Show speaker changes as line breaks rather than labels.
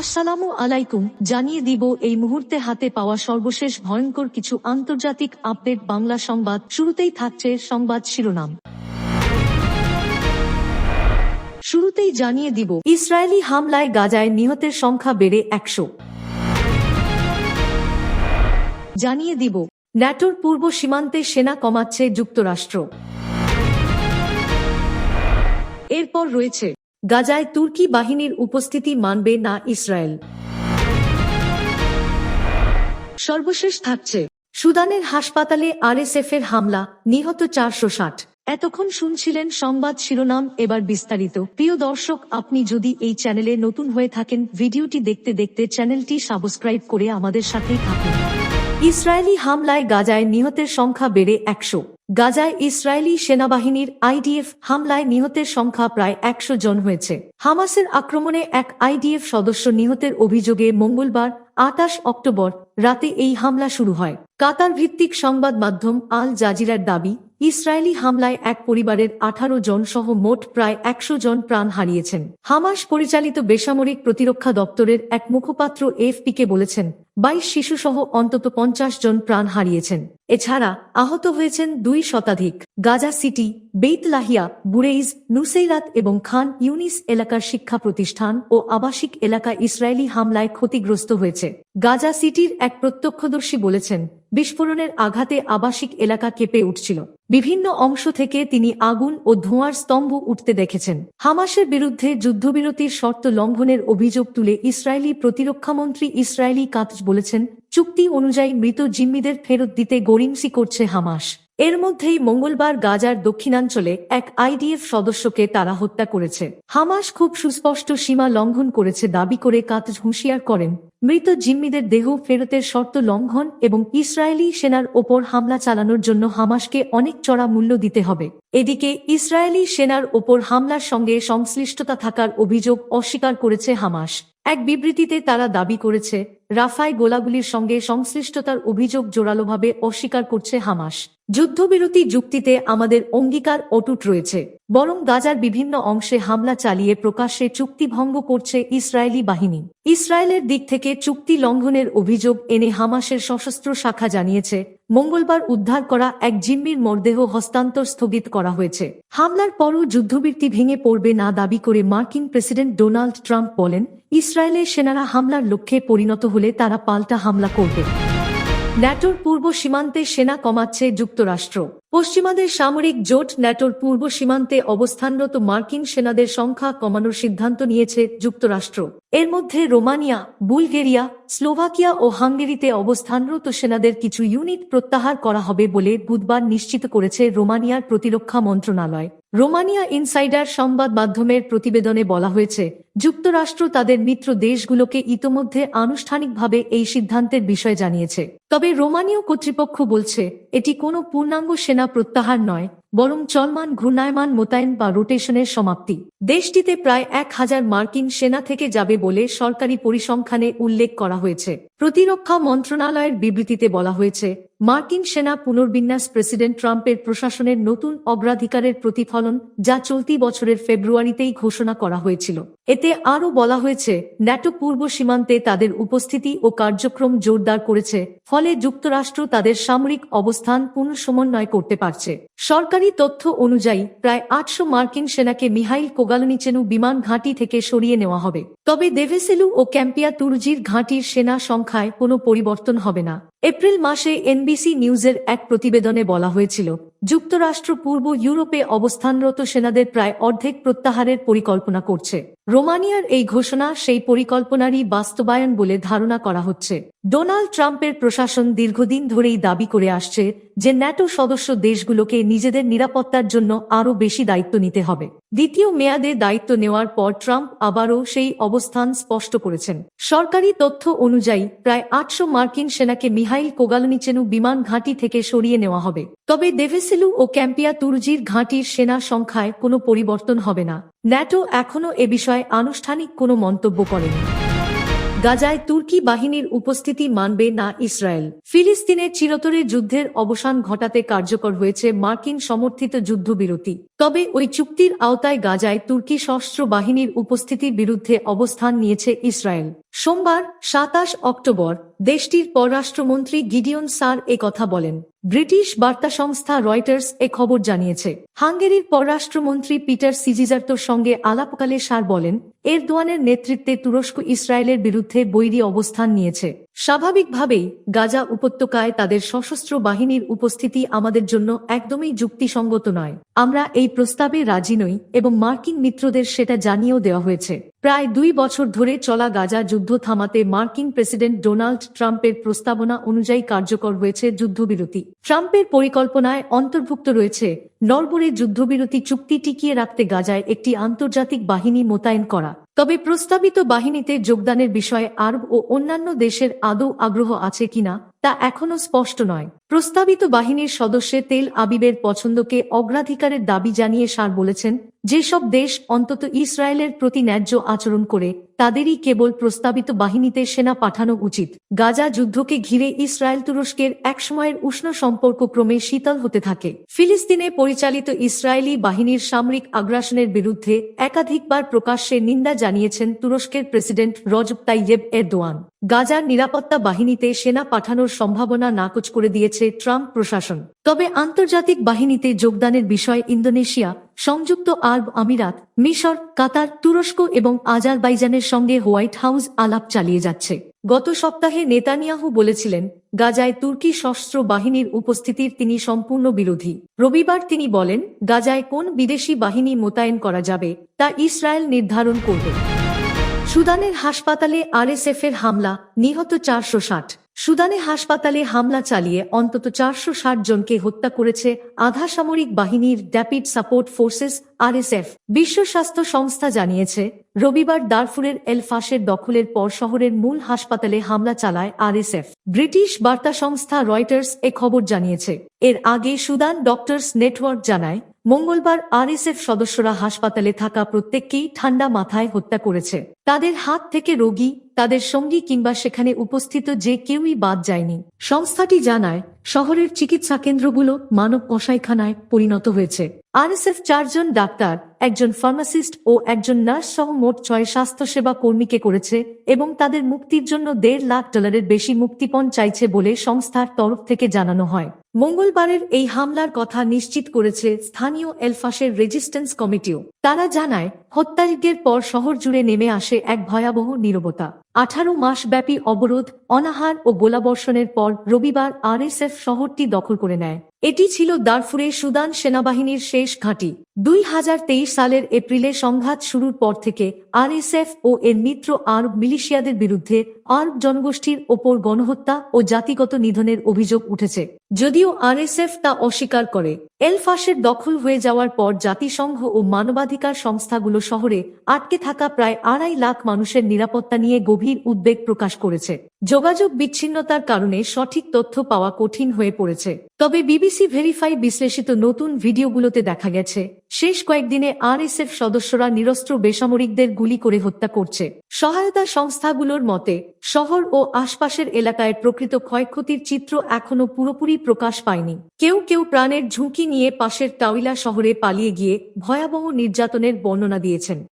আসসালামু আলাইকুম, জানিয়ে দিব এই মুহূর্তে হাতে পাওয়া সর্বশেষ ভয়ঙ্কর কিছু আন্তর্জাতিক আপডেট বাংলা সংবাদ। শুরুতেই থাকছে সংবাদ শিরোনাম। শুরুতেই জানিয়ে দিব, ইসরায়েলি হামলায় গাজায় নিহতের সংখ্যা বেড়ে একশো। জানিয়ে দিব, ন্যাটোর পূর্ব সীমান্তে সেনা কমাচ্ছে যুক্তরাষ্ট্র। এরপর রয়েছে গাজায় তুর্কি বাহিনীর উপস্থিতি মানবে না ইসরায়েল। সর্বশেষ থাকছে সুদানের হাসপাতালে আরএসএফ এর হামলা, নিহত চারশো ষাট। এতক্ষণ শুনছিলেন সংবাদ শিরোনাম, এবার বিস্তারিত। প্রিয় দর্শক, আপনি যদি এই চ্যানেলে নতুন হয়ে থাকেন, ভিডিওটি দেখতে দেখতে চ্যানেলটি সাবস্ক্রাইব করে আমাদের সাথেই থাকুন। ইসরায়েলি হামলায় গাজায় নিহতের সংখ্যা বেড়ে একশো। গাজায় ইসরায়েলি সেনাবাহিনীর আইডিএফ হামলায় নিহতের সংখ্যা প্রায় একশো জন হয়েছে। হামাসের আক্রমণে এক আইডিএফ সদস্য নিহতের অভিযোগে মঙ্গলবার আটাশ অক্টোবর রাতে এই হামলা শুরু হয়। কাতার ভিত্তিক সংবাদ মাধ্যম আল জাজিরার দাবি, ইসরায়েলি হামলায় এক পরিবারের আঠারো জন সহ মোট প্রায় একশো জন প্রাণ হারিয়েছেন। হামাস পরিচালিত বেসামরিক প্রতিরক্ষা দপ্তরের এক মুখপাত্র এফপিকে বলেছেন, বাইশ শিশুসহ অন্তত পঞ্চাশ জন প্রাণ হারিয়েছেন। এছাড়া আহত হয়েছেন দুই শতাধিক। Gaza city Beit Lahia Bureij, Nuseirat এবং খান ইউনিস এলাকার শিক্ষা প্রতিষ্ঠান ও আবাসিক এলাকা ইসরায়েলি হামলায় ক্ষতিগ্রস্ত হয়েছে। গাজা সিটির এক প্রত্যক্ষদর্শী বলেছেন বিস্ফোরণের আঘাতে আবাসিক এলাকা কেঁপে উঠছিল। বিভিন্ন অংশ থেকে তিনি আগুন ও ধোঁয়ার স্তম্ভ উঠতে দেখেছেন। হামাসের বিরুদ্ধে যুদ্ধবিরতির শর্ত লঙ্ঘনের অভিযোগ তুলে ইসরায়েলি প্রতিরক্ষামন্ত্রী ইসরায়েলি কাতজ বলেছেন, চুক্তি অনুযায়ী মৃত জিম্মিদের ফেরত দিতে গরিমসি করছে হামাস। এর মধ্যেই মঙ্গলবার গাজার দক্ষিণাঞ্চলে এক আইডিএফ সদস্যকে তারা হত্যা করেছে। হামাস খুব সুস্পষ্ট সীমা লঙ্ঘন করেছে দাবি করে কাতজ হুঁশিয়ার করেন মৃত জিম্মিদের দেহ ফেরতের শর্ত লঙ্ঘন এবং ইসরায়েলি সেনার ওপর হামলা চালানোর জন্য হামাসকে অনেক চড়া মূল্য দিতে হবে। এদিকে ইসরায়েলি সেনার ওপর হামলার সঙ্গে সংশ্লিষ্টতা থাকার অভিযোগ অস্বীকার করেছে হামাস। এক বিবৃতিতে তারা দাবি করেছে রাফায় গোলাগুলির সঙ্গে সংশ্লিষ্টতার অভিযোগ জোরালোভাবে অস্বীকার করছে হামাস। যুদ্ধবিরতি যুক্তিতে আমাদের অঙ্গীকার অটুট রয়েছে। বরং গাজার বিভিন্ন অংশে হামলা চালিয়ে প্রকাশ্যে চুক্তি ভঙ্গ করছে ইসরায়েলি বাহিনী। ইসরায়েলের দিক থেকে চুক্তি লঙ্ঘনের অভিযোগ এনে হামাসের সশস্ত্র শাখা জানিয়েছে মঙ্গলবার উদ্ধার করা এক জিম্মির মরদেহ হস্তান্তর স্থগিত করা হয়েছে। হামলার পরও যুদ্ধবৃত্তি ভেঙে পড়বে না দাবি করে মার্কিন প্রেসিডেন্ট ডোনাল্ড ট্রাম্প বলেন, ইসরায়েলের সেনারা হামলার লক্ষ্যে পরিণত হলে তারা পাল্টা হামলা করবে। ন্যাটোর পূর্ব সীমান্তে সেনা কমাচ্ছে যুক্তরাষ্ট্র। পশ্চিমাদের সামরিক জোট ন্যাটোর পূর্ব সীমান্তে অবস্থানরত মার্কিন সেনাদের সংখ্যা কমানোর সিদ্ধান্ত নিয়েছে যুক্তরাষ্ট্র। এর মধ্যে রোমানিয়া, বুলগেরিয়া, স্লোভাকিয়া ও হাঙ্গেরিতে অবস্থানরত সেনাদের কিছু ইউনিট প্রত্যাহার করা হবে বলে বুধবার নিশ্চিত করেছে রোমানিয়ার প্রতিরক্ষা মন্ত্রণালয়। রোমানিয়া ইনসাইডার সংবাদ মাধ্যমের প্রতিবেদনে বলা হয়েছে, যুক্তরাষ্ট্র তাদের মিত্র দেশগুলোকে ইতোমধ্যে আনুষ্ঠানিকভাবে এই সিদ্ধান্তের বিষয় জানিয়েছে। তবে রোমানীয় কর্তৃপক্ষ বলছে, এটি কোনো পূর্ণাঙ্গ সেনা প্রত্যাহার নয়, বরং চলমান ঘূর্ণায়মান মোতায়েন বা রোটেশনের সমাপ্তি। দেশটিতে প্রায় এক হাজার মার্কিন সেনা থেকে যাবে বলে সরকারি পরিসংখ্যানে উল্লেখ করা হয়েছে। প্রতিরক্ষা মন্ত্রণালয়ের বিবৃতিতে বলা হয়েছে মার্কিন সেনা পুনর্বিন্যাস প্রেসিডেন্ট ট্রাম্পের প্রশাসনের নতুন অগ্রাধিকারের প্রতিফলন, যা চলতি বছরের ফেব্রুয়ারিতেই ঘোষণা করা হয়েছিল। এতে আরও বলা হয়েছে ন্যাটো পূর্ব সীমান্তে তাদের উপস্থিতি ও কার্যক্রম জোরদার করেছে, ফলে যুক্তরাষ্ট্র তাদের সামরিক অবস্থান পুনঃসমন্বয় করতে পারছে। সরকারি তথ্য অনুযায়ী, প্রায় আটশো মার্কিন সেনাকে মিহাইল কোগালনিচেনু বিমান ঘাঁটি থেকে সরিয়ে নেওয়া হবে। তবে দেভেসেলু ও ক্যাম্পিয়া তুর্জির ঘাঁটির সেনা সংখ্যায় কোনো পরিবর্তন হবে না। এপ্রিল মাসে এনবিসি নিউজের এক প্রতিবেদনে বলা হয়েছিল যুক্তরাষ্ট্র পূর্ব ইউরোপে অবস্থানরত সেনাদের প্রায় অর্ধেক প্রত্যাহারের পরিকল্পনা করছে। রোমানিয়ার এই ঘোষণা সেই পরিকল্পনারই বাস্তবায়ন বলে ধারণা করা হচ্ছে। ডোনাল্ড ট্রাম্পের প্রশাসন দীর্ঘদিন ধরেই দাবি করে আসছে যে ন্যাটো সদস্য দেশগুলোকে নিজেদের নিরাপত্তার জন্য আরও বেশি দায়িত্ব নিতে হবে। দ্বিতীয় মেয়াদে দায়িত্ব নেওয়ার পর ট্রাম্প আবারও সেই অবস্থান স্পষ্ট করেছেন। সরকারি তথ্য অনুযায়ী প্রায় আটশো মার্কিন সেনাকে মিহাইল কোগালনিচেনু বিমান ঘাঁটি থেকে সরিয়ে নেওয়া হবে। তবে দেভেসেলু ও ক্যাম্পিয়া তুর্জির ঘাঁটির সেনা সংখ্যায় কোনো পরিবর্তন হবে না। ন্যাটো এখনও এ বিষয়ে আনুষ্ঠানিক কোনো মন্তব্য করেনি। গাজায় তুর্কি বাহিনীর উপস্থিতি মানবে না ইসরায়েল। ফিলিস্তিনের চিরতরে যুদ্ধের অবসান ঘটাতে কার্যকর হয়েছে মার্কিন সমর্থিত যুদ্ধবিরতি। তবে ওই চুক্তির আওতায় গাজায় তুর্কি সশস্ত্র বাহিনীর উপস্থিতির বিরুদ্ধে অবস্থান নিয়েছে ইসরায়েল। সোমবার সাতাশ অক্টোবর দেশটির পররাষ্ট্রমন্ত্রী গিডিয়ন সার কথা বলেন। ব্রিটিশ বার্তা সংস্থা রয়টার্স এ খবর জানিয়েছে। হাঙ্গেরির পররাষ্ট্রমন্ত্রী পিটার সিজিজার্তোর সঙ্গে আলাপকালে সার বলেন, এরদোয়ানের নেতৃত্বে তুরস্ক ইসরায়েলের বিরুদ্ধে বৈরী অবস্থান নিয়েছে। স্বাভাবিকভাবেই গাজা উপত্যকায় তাদের সশস্ত্র বাহিনীর উপস্থিতি আমাদের জন্য একদমই যুক্তিসঙ্গত নয়। আমরা এই প্রস্তাবে রাজি নই এবং মার্কিন মিত্রদের সেটা জানিয়েও দেওয়া হয়েছে। প্রায় দুই বছর ধরে চলা গাজা যুদ্ধ থামাতে মার্কিন প্রেসিডেন্ট ডোনাল্ড ট্রাম্পের প্রস্তাবনা অনুযায়ী কার্যকর হয়েছে যুদ্ধবিরতি। ট্রাম্পের পরিকল্পনায় অন্তর্ভুক্ত রয়েছে নরবরে যুদ্ধবিরতি চুক্তি টিকিয়ে রাখতে গাজায় একটি আন্তর্জাতিক বাহিনী মোতায়েন করা। তবে প্রস্তাবিত বাহিনীতে যোগদানের বিষয়ে আরব ও অন্যান্য দেশের আদৌ আগ্রহ আছে কিনা, তা এখনও স্পষ্ট নয়। প্রস্তাবিত বাহিনীর সদস্যে তেল আবিবের পছন্দকে অগ্রাধিকারের দাবি জানিয়ে সার বলেছেন, যেসব দেশ অন্তত ইসরায়েলের প্রতি ন্যায্য আচরণ করে তাদেরই কেবল প্রস্তাবিত বাহিনীতে সেনা পাঠানো উচিত। গাজা যুদ্ধকে ঘিরে ইসরায়েল তুরস্কের একসময়ের উষ্ণ সম্পর্ক ক্রমে শীতল হতে থাকে। ফিলিস্তিনে পরিচালিত ইসরায়েলি বাহিনীর সামরিক আগ্রাসনের বিরুদ্ধে একাধিকবার প্রকাশ্যে নিন্দা জানিয়েছেন তুরস্কের প্রেসিডেন্ট রজব তাইয়েব এরদোয়ান। গাজার নিরাপত্তা বাহিনীতে সেনা পাঠানোর সম্ভাবনা নাকচ করে দিয়েছে ট্রাম্প প্রশাসন। তবে আন্তর্জাতিক বাহিনীতে যোগদানের বিষয়ে ইন্দোনেশিয়া সংযুক্ত আরব আমিরাত, মিশর, কাতার, তুরস্ক এবং আজারবাইজানের সঙ্গে হোয়াইট হাউস আলাপ চালিয়ে যাচ্ছে। গত সপ্তাহে নেতানিয়াহু বলেছিলেন, গাজায় তুর্কি সশস্ত্র বাহিনীর উপস্থিতির তিনি সম্পূর্ণ বিরোধী। রবিবার তিনি বলেন, গাজায় কোন বিদেশি বাহিনী মোতায়েন করা যাবে, তা ইসরায়েল নির্ধারণ করবে। সুদানের হাসপাতালে আরএসএফ এর হামলা, নিহত চারশো ষাট। সুদানে হাসপাতালে হামলা চালিয়ে অন্তত চারশো ষাট জনকে হত্যা করেছে আধা সামরিক বাহিনীর ড্যাপিড সাপোর্ট ফোর্সেস আরএসএফ। বিশ্ব স্বাস্থ্য সংস্থা জানিয়েছে, রবিবার দারফুরের এলফাসের দখলের পর শহরের মূল হাসপাতালে হামলা চালায় আরএসএফ। ব্রিটিশ বার্তা সংস্থা রয়টার্স এ খবর জানিয়েছে, এর আগে সুদান ডক্টরস নেটওয়ার্ক জানায়, মঙ্গলবার আরএসএফ সদস্যরা হাসপাতালে থাকা প্রত্যেককেই ঠান্ডা মাথায় হত্যা করেছে। তাদের হাত থেকে রোগী, তাদের সঙ্গী কিংবা সেখানে উপস্থিত যে কেউই বাদ যায়নি। সংস্থাটি জানায়, শহরের চিকিৎসা কেন্দ্রগুলো মানব কষাইখানায় পরিণত হয়েছে। আরএসএফ চারজন ডাক্তার, একজন ফার্মাসিস্ট ও একজন নার্স সহ মোট ছয় স্বাস্থ্যসেবা কর্মীকে করেছে এবং তাদের মুক্তির জন্য দেড় লাখ ডলারের বেশি মুক্তিপণ চাইছে বলে সংস্থার তরফ থেকে জানানো হয়। মঙ্গলবারের এই হামলার কথা নিশ্চিত করেছে স্থানীয় এলফাসের রেজিস্ট্যান্স কমিটিও। তারা জানায় হত্যাযজ্ঞের পর শহর জুড়ে নেমে আসে এক ভয়াবহ নীরবতা। আঠারো মাস ব্যাপী অবরোধ, অনাহার ও গোলাবর্ষণের পর রবিবার আরএসএফ শহরটি দখল করে নেয়। এটি ছিল দারফুরে সুদান সেনাবাহিনীর শেষ ঘাঁটি। দুই হাজার তেইশ সালের এপ্রিলে সংঘাত শুরুর পর থেকে আরএসএফ ও এর মিত্র আরব মিলিশিয়াদের বিরুদ্ধে আরব জনগোষ্ঠীর ওপর গণহত্যা ও জাতিগত নিধনের অভিযোগ উঠেছে। যদিও আরএসএফ তা অস্বীকার করে এলফাসের দখল হয়ে যাওয়ার পর জাতিসংঘ ও মানবাধিকার সংস্থাগুলো শহরে আটকে থাকা প্রায় আড়াই লাখ মানুষের নিরাপত্তা নিয়ে গভীর উদ্বেগ প্রকাশ করেছে। যোগাযোগ বিচ্ছিন্নতার কারণে সঠিক তথ্য পাওয়া কঠিন হয়ে পড়েছে। তবে বিবিসি ভেরিফাই বিশ্লেষিত নতুন ভিডিওগুলোতে দেখা গেছে, শেষ কয়েকদিনে আরএসএফ সদস্যরা নিরস্ত্র বেসামরিকদের গুলি করে হত্যা করছে। সহায়তা সংস্থাগুলোর মতে, শহর ও আশপাশের এলাকায় প্রকৃত ক্ষয়ক্ষতির চিত্র এখনও পুরোপুরি প্রকাশ পায়নি। কেউ কেউ প্রাণের ঝুঁকি নিয়ে পাশের টাউইলা শহরে পালিয়ে গিয়ে ভয়াবহ নির্যাতনের বর্ণনা দিয়েছেন।